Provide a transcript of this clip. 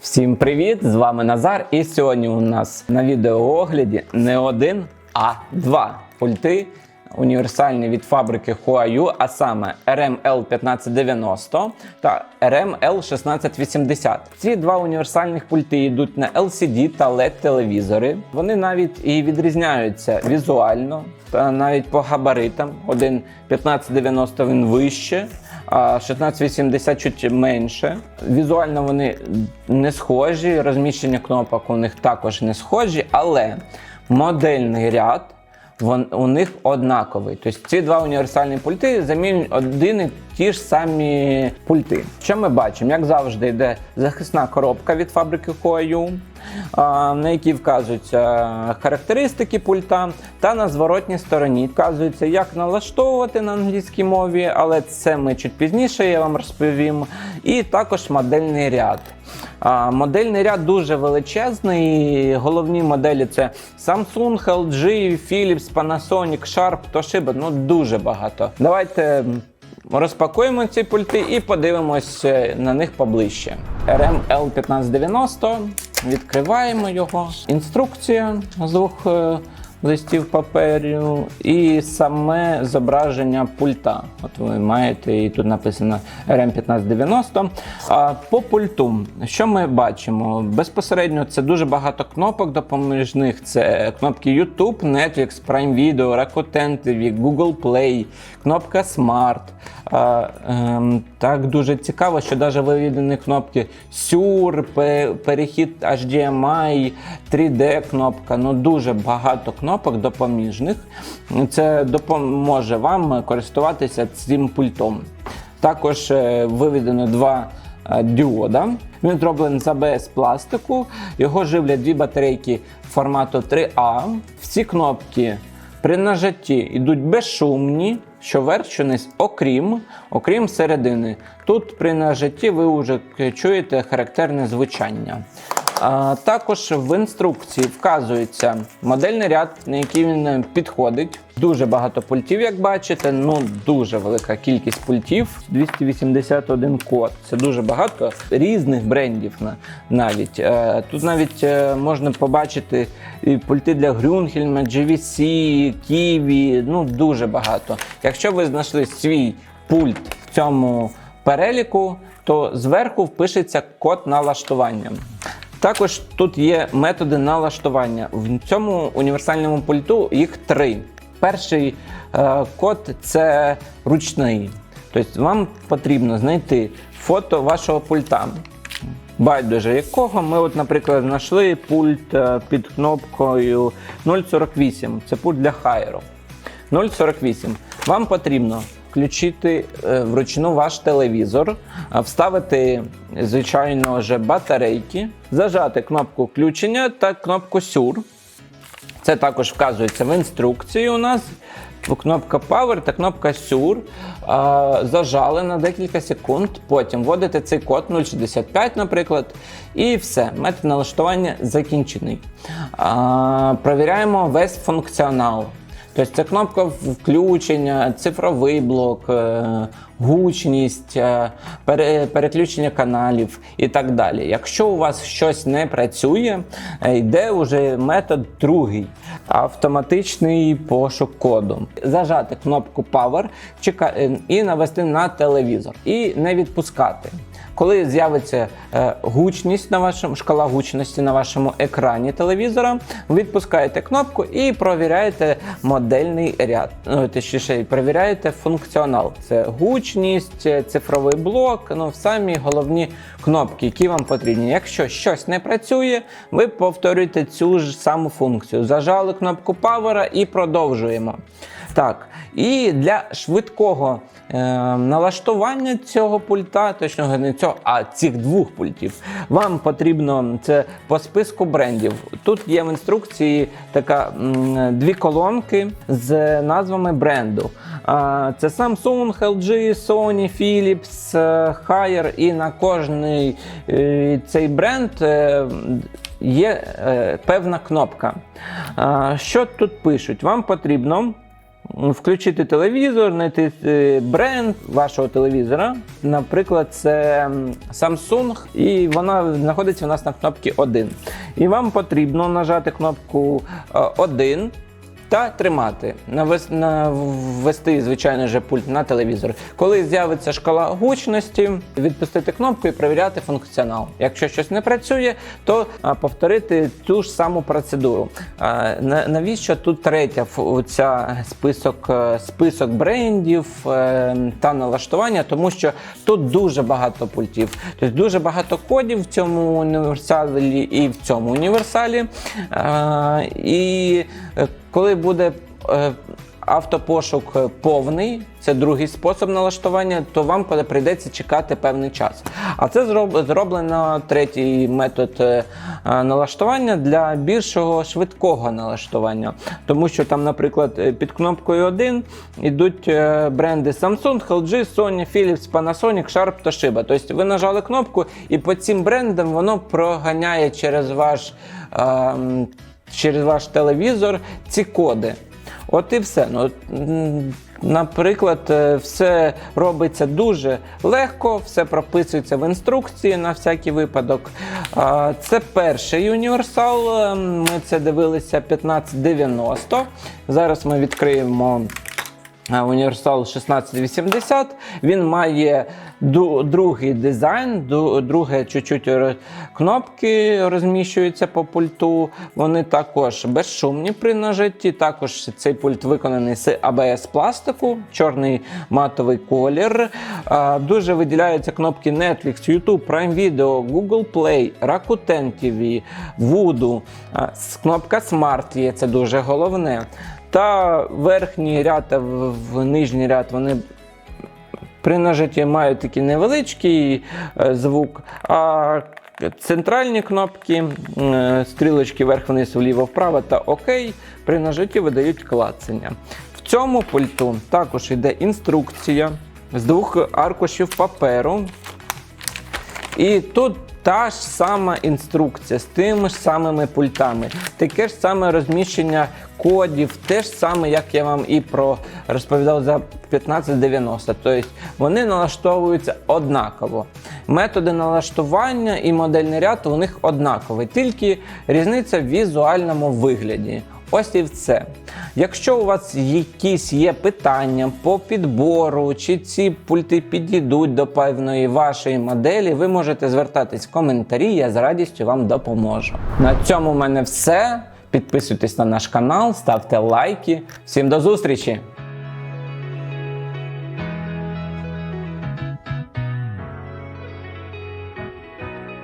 Всім привіт! З вами Назар. І сьогодні у нас на відеоогляді не один, а два пульти універсальні від фабрики Huayu, а саме RML 1590 та RML 1680. Ці два універсальних пульти йдуть на LCD та LED телевізори. Вони навіть і відрізняються візуально та навіть по габаритам. Один 1590 він вище. А 1680 чуть менше. Візуально вони не схожі, розміщення кнопок у них також не схожі, але модельний ряд вон, у них однаковий. Тобто ці два універсальні пульти замінюють один і ті ж самі пульти. Що ми бачимо? Як завжди, йде захисна коробка від фабрики Huayu, на якій вказуються характеристики пульта, та на зворотній стороні вказується, як налаштовувати на англійській мові, але це ми чуть пізніше я вам розповім. І також модельний ряд. Модельний ряд дуже величезний. Головні моделі це Samsung, LG, Philips, Panasonic, Sharp, Toshiba. Ну дуже багато. Давайте розпакуємо ці пульти і подивимось е, на них поближче. RML 1590. Відкриваємо його. Інструкція з двох е, листів паперу і саме зображення пульта. От ви маєте, і тут написано RM1590. А по пульту, що ми бачимо? Безпосередньо це дуже багато кнопок допоміжних. Це кнопки YouTube, Netflix, Prime Video, Rakuten TV, Google Play, кнопка Smart. А, ем, так дуже цікаво, що навіть виведені кнопки SUR, перехід HDMI, 3D кнопка. Ну дуже багато кнопок допоміжних. Це допоможе вам користуватися цим пультом. Також е, виведено два е, діода. Він зроблений з ABS пластику. Його живлять дві батарейки формату 3А. Всі кнопки при нажатті йдуть безшумні, що вверх, що низ, окрім, окрім середини. Тут при нажатті ви вже чуєте характерне звучання. Також в інструкції вказується модельний ряд, на який він е, підходить. Дуже багато пультів, як бачите. Ну дуже велика кількість пультів. 281 код. Це дуже багато різних брендів навіть. Е, Тут навіть е, можна побачити пульти для Grünhelm, GVC, Kiwi, ну дуже багато. Якщо ви знайшли свій пульт в цьому переліку, то зверху впишеться код налаштування. Також тут є методи налаштування. В цьому універсальному пульту їх три. Перший е, код це ручний. Тобто вам потрібно знайти фото вашого пульта. Байдуже якого ми, от, наприклад, знайшли пульт е, під кнопкою 048. Це пульт для Хайро. 048. Вам потрібно включити е, вручну ваш телевізор, вставити, звичайно, вже батарейки, зажати кнопку включення та кнопку сюр. Це також вказується в інструкції у нас. Кнопка Power та кнопка SUR зажали на декілька секунд. Потім вводите цей код 065, наприклад, і все. Метод налаштування закінчений. Провіряємо весь функціонал. Тобто це кнопка включення, цифровий блок, е, гучність, е, переключення каналів і так далі. Якщо у вас щось не працює, е, йде вже метод другий автоматичний пошук коду. Зажати кнопку Power і навести на телевізор, і не відпускати. Коли з'явиться е, гучність на вашому шкала гучності на вашому екрані телевізора, відпускаєте кнопку і провіряєте модельний ряд. Ну, точніше, перевіряєте функціонал. Це гучність, е, цифровий блок, ну самі головні кнопки, які вам потрібні. Якщо щось не працює, ви повторюєте цю ж саму функцію. Зажали кнопку Power і продовжуємо. Так, і для швидкого е, налаштування цього пульта, точно не цього, а цих двох пультів, вам потрібно це по списку брендів. Тут є в інструкції така м, дві колонки з назвами бренду. А, Це Samsung, LG, Sony, Philips, е, Haier і на кожний е, цей бренд е, є е, певна кнопка. А, Що тут пишуть? Вам потрібно включити телевізор, знайти е, бренд вашого телевізора. Наприклад, це Samsung, і вона знаходиться у нас на кнопці 1. І вам потрібно нажати кнопку 1 та тримати, навес- навести, звичайно же, пульт на телевізор. Коли з'явиться шкала гучності, відпустити кнопку і перевіряти функціонал. Якщо щось не працює, то повторити ту ж саму процедуру. Навіщо тут третя ця список, е, список брендів е, та налаштування? Тому що тут дуже багато пультів, тобто дуже багато кодів в цьому універсалі і в цьому універсалі. І е, коли буде е, автопошук е, повний, це другий спосіб налаштування, то вам прийдеться чекати певний час. А це зроб- зроблено третій метод е, налаштування для більшого швидкого налаштування. Тому що там, наприклад, під кнопкою 1 йдуть бренди Samsung, LG, Sony, Philips, Panasonic, Sharp та Toshiba. Тобто ви нажали кнопку, і по цим брендам воно проганяє через ваш. Ем, через ваш телевізор ці коди. От і все. Ну, наприклад, е, все робиться дуже легко, все прописується в інструкції на всякий випадок. Це перший універсал. е, Ми це дивилися 1590. Зараз ми відкриємо. Універсал 1680. Він має другий дизайн, друге чуть-чуть кнопки розміщуються по пульту. Вони також безшумні при нажитті. Також цей пульт виконаний з ABS пластику, чорний матовий колір. Дуже виділяються кнопки Netflix, YouTube, Prime Video, Google Play, Rakuten TV, Voodoo, кнопка Smart є, це дуже головне. Та верхній ряд та нижній ряд вони при нажитті мають такий невеличкий е, звук, а центральні кнопки, е, стрілочки вверх-вниз, вліво-вправо та ОК при нажитті видають клацання. В цьому пульту також йде інструкція з двох аркушів паперу. І тут та ж сама інструкція з тими ж самими пультами, таке ж саме розміщення кодів, те ж саме, як я вам і про розповідав за 1590. Тобто вони налаштовуються однаково. Методи налаштування і модельний ряд у них однакові, тільки різниця в візуальному вигляді. Ось і все. Якщо у вас якісь є питання по підбору, чи ці пульти підійдуть до певної вашої моделі, ви можете звертатись в коментарі, я з радістю вам допоможу. На цьому в мене все. Підписуйтесь на наш канал, ставте лайки. Всім до зустрічі!